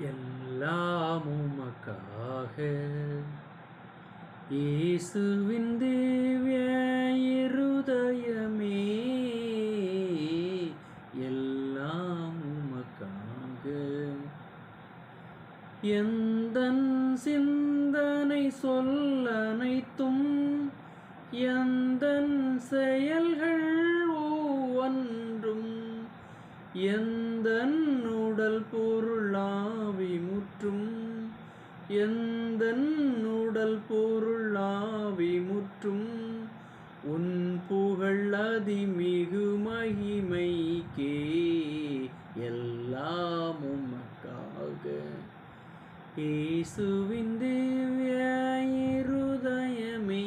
எல்லாம் உமக்காக. இயேசுவின் தேவிய இருதயமே எல்லாம் உமக்காக. எந்தன் சிந்தனை சொல்ல அனைத்தும் எந்தன் செயல்கள் ஒவ்வொன்றும் எந்தன் உடல் பொருளாவி முற்றும். எந்த உடல் பொருளாவி முற்றும். உன் புகழ் அதிமிகு மகிமைக்கே எல்லாம் உமக்காக இயேசுவின் திவ்ய இருதயமே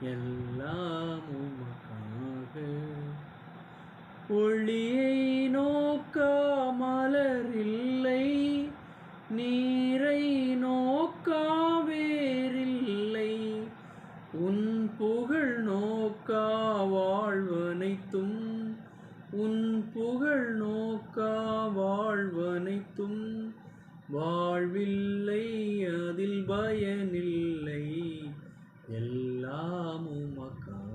எல்லாம் உமக்காக ஒளியே இல்லை நீரை நோக்காவேரில்லை உன் புகழ் நோக்கா வாழ்வனைத்தும் உன் புகழ் நோக்கா வாழ்வனைத்தும். வாழ்வில்லை அதில் பயனில்லை. எல்லாமும் மக்கா